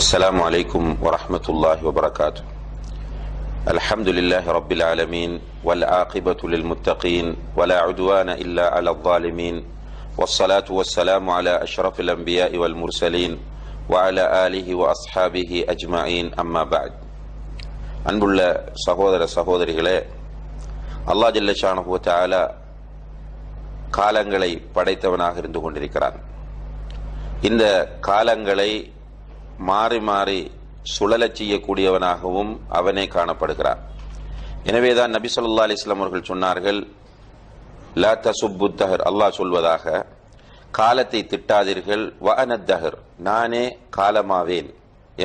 السلام عليكم ورحمة الله وبركاته الحمد لله رب العالمين والعاقبة للمتقين ولا عدوان إلا على الظالمين والصلاة والسلام على أشرف الأنبياء والمرسلين وعلى آله وأصحابه أجمعين أما بعد அன்புள்ள சகோதர சகோதரிகளே அல்லாஹ் ஜல்லஷானஹு தஆலா காலங்களை படைத்தவனாக இருந்து கொண்டிருக்கிறான் இந்த காலங்களை மாறி மாறி சுழலச் செய்யக்கூடியவனாகவும் அவனே காணப்படுகிறான் எனவேதான் நபி சொல்லா அலிஸ்லாம் அவர்கள் சொன்னார்கள் லா தசுப்பு தஹர். அல்லாஹ் சொல்வதாக காலத்தை திட்டாதீர்கள் வ அனத்தஹர் தஹர். நானே காலமாவேன்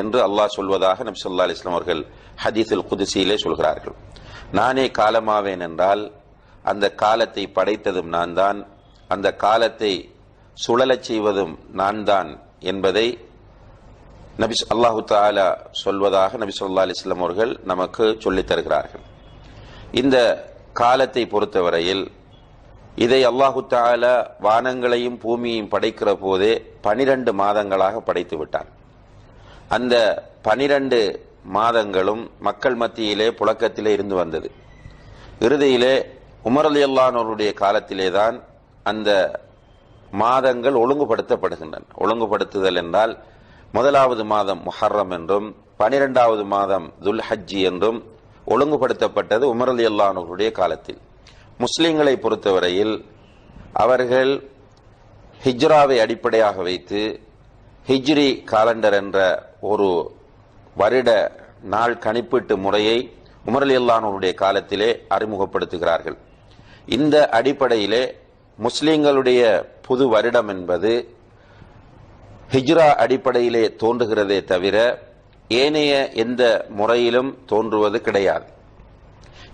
என்று அல்லாஹ் சொல்வதாக நபி சொல்லா அலிஸ்லாம் அவர்கள் ஹதீஸில் குதிசியிலே சொல்கிறார்கள். நானே காலமாவேன் என்றால் அந்த காலத்தை படைத்ததும் நான் தான் அந்த காலத்தை சுழலச் செய்வதும் நான் தான் என்பதை நபிஸ் அல்லாஹு தாலா சொல்வதாக நபி சொல்லா அலிஸ்லாம் அவர்கள் நமக்கு சொல்லித் தருகிறார்கள். இந்த காலத்தை பொறுத்தவரையில் இதை அல்லாஹு தாலா வானங்களையும் பூமியையும் படைக்கிற போதே பனிரெண்டு மாதங்களாக படைத்து விட்டான். அந்த பனிரெண்டு மாதங்களும் மக்கள் மத்தியிலே புழக்கத்திலே இருந்து வந்தது. இறுதியிலே உமர் அலி அல்லானவருடைய காலத்திலே தான் அந்த மாதங்கள் ஒழுங்குபடுத்தப்படுகின்றன. ஒழுங்குபடுத்துதல் என்றால் முதலாவது மாதம் முஹர்ரம் என்றும் பனிரெண்டாவது மாதம் துல் ஹஜ்ஜி என்றும் ஒழுங்குபடுத்தப்பட்டது உமர் அலி அல்லானுடைய காலத்தில். முஸ்லீம்களை பொறுத்தவரையில் அவர்கள் ஹிஜ்ராவை அடிப்படையாக வைத்து ஹிஜ்ரி காலண்டர் என்ற ஒரு வருட நாள் கணிப்பீட்டு முறையை உமர் அலி அல்லானுடைய காலத்திலே அறிமுகப்படுத்துகிறார்கள். இந்த அடிப்படையிலே முஸ்லீம்களுடைய புது வருடம் என்பது ஹிஜ்ரா அடிப்படையிலே தோன்றுகிறதே தவிர ஏனைய எந்த முறையிலும் தோன்றுவது கிடையாது.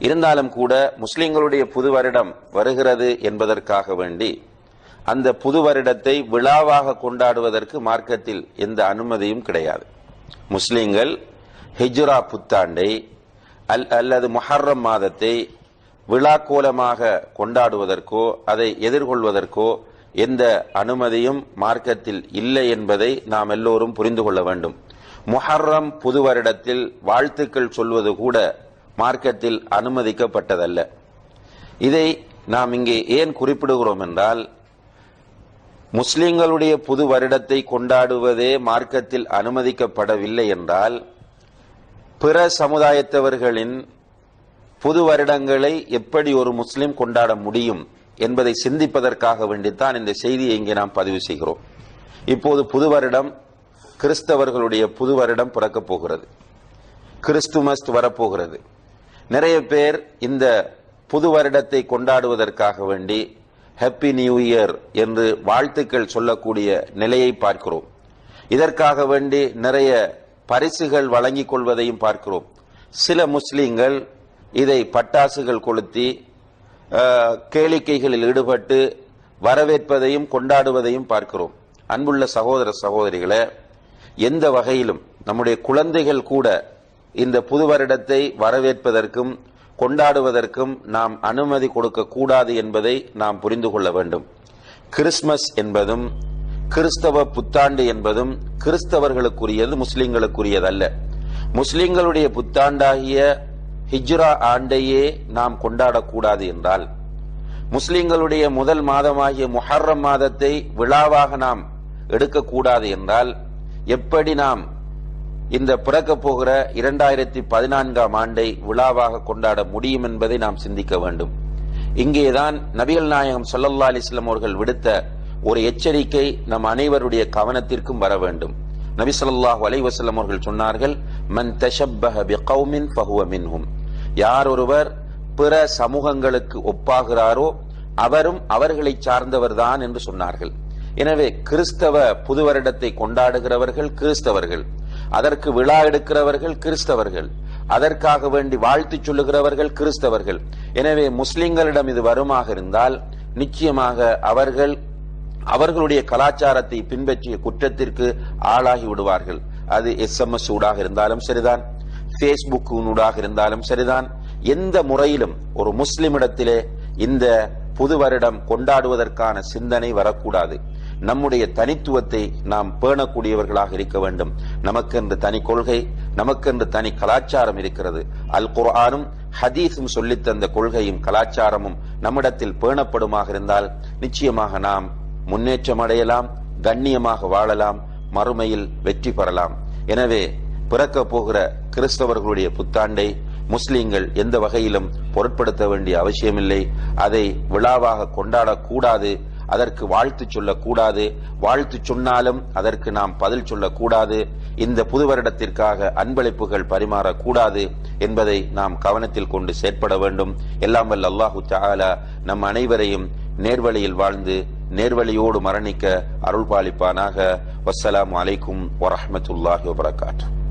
இருந்தாலும் கூட முஸ்லிம்களுடைய புது வருடம் வருகிறது என்பதற்காக வேண்டி அந்த புது வருடத்தை விழாவாக கொண்டாடுவதற்கு மார்க்கத்தில் எந்த அனுமதியும் கிடையாது. முஸ்லிம்கள் ஹிஜ்ரா புத்தாண்டை அல் அல்லது மொஹர்ரம் மாதத்தை விழாக்கோலமாக கொண்டாடுவதற்கோ அதை எதிர்கொள்வதற்கோ எந்த அனுமதியும் மார்க்கத்தில் இல்லை என்பதை நாம் எல்லோரும் புரிந்து கொள்ள வேண்டும். முஹர்ரம் புது வருடத்தில் வாழ்த்துக்கள் சொல்வது கூட மார்க்கத்தில் அனுமதிக்கப்பட்டதல்ல. இதை நாம் இங்கே ஏன் குறிப்பிடுகிறோம் என்றால் முஸ்லிம்களுடைய புது வருடத்தை கொண்டாடுவதே மார்க்கத்தில் அனுமதிக்கப்படவில்லை என்றால் பிற சமுதாயத்தவர்களின் புது வருடங்களை எப்படி ஒரு முஸ்லிம் கொண்டாட முடியும்? என்பதை சிந்திப்பதற்காக வேண்டித்தான் இந்த செய்தியை இங்கே நாம் பதிவு செய்கிறோம். இப்போது புது வருடம் கிறிஸ்தவர்களுடைய புது வருடம் பிறக்கப் போகிறது. கிறிஸ்துமஸ் வரப்போகிறது. நிறைய பேர் இந்த புது வருடத்தை கொண்டாடுவதற்காக வேண்டி ஹாப்பி நியூ இயர் என்று வாழ்த்துக்கள் சொல்லக்கூடிய நிலையை பார்க்கிறோம். இதற்காக வேண்டி நிறைய பரிசுகள் வழங்கிக் கொள்வதையும் பார்க்கிறோம். சில முஸ்லீம்கள் இதை பட்டாசுகள் கொளுத்தி கேளிக்கைகளில் ஈடுபட்டு வரவேற்பதையும் கொண்டாடுவதையும் பார்க்கிறோம். அன்புள்ள சகோதர சகோதரிகளை எந்த வகையிலும் நம்முடைய குழந்தைகள் கூட இந்த புது வருடத்தை வரவேற்பதற்கும் கொண்டாடுவதற்கும் நாம் அனுமதி கொடுக்க கூடாது என்பதை நாம் புரிந்து கொள்ள வேண்டும். கிறிஸ்மஸ் என்பதும் கிறிஸ்தவ புத்தாண்டு என்பதும் கிறிஸ்தவர்களுக்குரியது முஸ்லிம்களுக்குரியதல்ல. முஸ்லிம்களுடைய புத்தாண்டாகிய ஹிஜ்ரா ஆண்டையே நாம் கொண்டாடக்கூடாது என்றால் முஸ்லிம்களுடைய முதல் மாதமாகிய முஹர்ரம் மாதத்தை விழாவாக நாம் எடுக்கக்கூடாது என்றால் எப்படி நாம் இந்த பிறக்கப் போகிற இரண்டாயிரத்தி பதினான்காம் ஆண்டை விழாவாக கொண்டாட முடியும் என்பதை நாம் சிந்திக்க வேண்டும். இங்கேதான் நபிகள் நாயகம் சொல்லல்லா அலிஸ்லாம் அவர்கள் விடுத்த ஒரு எச்சரிக்கை நம் அனைவருடைய கவனத்திற்கும் வர வேண்டும். நபி சொல்லாஹு அலைவசல்லம் அவர்கள் சொன்னார்கள் மன் தஷப்பஹ பிகௌமின் ஃபஹுவ மின்ஹும். யார் ஒருவர் பிற சமூகங்களுக்கு ஒப்பாகிறாரோ அவரும் அவர்களை சார்ந்தவர்தான் என்று சொன்னார்கள். எனவே கிறிஸ்தவ புது வருடத்தை கொண்டாடுகிறவர்கள் கிறிஸ்தவர்கள் அதற்கு விழா எடுக்கிறவர்கள் கிறிஸ்தவர்கள் அதற்காக வேண்டி வாழ்த்து சொல்லுகிறவர்கள் கிறிஸ்தவர்கள். எனவே முஸ்லிம்களிடம் இது வருமாக இருந்தால் நிச்சயமாக அவர்கள் அவர்களுடைய கலாச்சாரத்தை பின்பற்றிய குற்றத்திற்கு ஆளாகி விடுவார்கள். அது எஸ் எம் எஸ் ஊடாக இருந்தாலும் சரிதான். பேஸ்புக் ஊடாக இருந்தாலும் சரிதான். எந்த முறையிலும் ஒரு முஸ்லிமிடத்திலே இந்த புது வருடம் கொண்டாடுவதற்கான சிந்தனை வரக்கூடாது. நம்முடைய தனித்துவத்தை நாம் பேணக்கூடியவர்களாக இருக்க வேண்டும். நமக்கென்று தனி கொள்கை நமக்கென்று தனி கலாச்சாரம் இருக்கிறது. அல் குர்ஆனும் ஹதீஸும் சொல்லித் தந்த கொள்கையும் கலாச்சாரமும் நம்மிடத்தில் பேணப்படுமாக இருந்தால் நிச்சயமாக நாம் முன்னேற்றம் அடையலாம் கண்ணியமாக வாழலாம் மறுமையில் வெற்றி பெறலாம். எனவே பிறக்க போகிற கிறிஸ்தவர்களுடைய புத்தாண்டை முஸ்லிம்கள் எந்த வகையிலும் பொருட்படுத்த வேண்டிய அவசியமில்லை. அதை விழாவாக கொண்டாடக்கூடாது. அதற்கு வாழ்த்து சொல்லக்கூடாது. வாழ்த்து சொன்னாலும் அதற்கு நாம் பதில் சொல்லக்கூடாது. இந்த புது வருடத்திற்காக அன்பளிப்புகள் பரிமாறக்கூடாது என்பதை நாம் கவனத்தில் கொண்டு செயற்பட வேண்டும். எல்லாம் வல்ல அல்லாஹு தாலா நம் அனைவரையும் நேர்வழியில் வாழ்ந்து நேர்வழியோடு மரணிக்க அருள் பாலிப்பானாக வசலாம் அலைக்கும் வரஹ்மத்துல்லாஹி வபரகாத்துஹு